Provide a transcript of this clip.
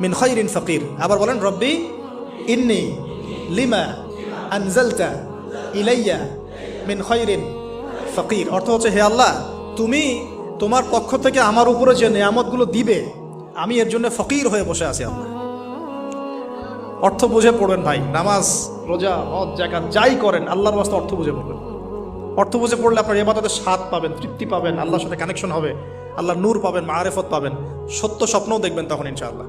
মিন খৈরিন ফকির। আবার বলেন, রব্বি ইন্নি লিমা আনজালতা ইলাইয়া মিন খৈরিন ফকির। অর্থ হচ্ছে, হে আল্লাহ, তুমি তোমার পক্ষ থেকে আমার উপরে যে নিয়ামতগুলো দিবে, আমি এর জন্য ফকির হয়ে বসে আছি আল্লাহ। অর্থ বুঝে পড়বেন ভাই, নামাজ, রোজা, হজ জাকাত যাই করেন, আল্লাহর বাস্তে অর্থ বুঝে পড়বেন। অর্থ বুঝে পড়লে আপনার এবাদতের স্বাদ পাবেন, তৃপ্তি পাবেন, আল্লাহর সাথে কানেকশন হবে, আল্লাহর নূর পাবেন, মারেফত পাবেন। সত্য স্বপ্নও দেখবেন তখন ইনশাআল্লাহ।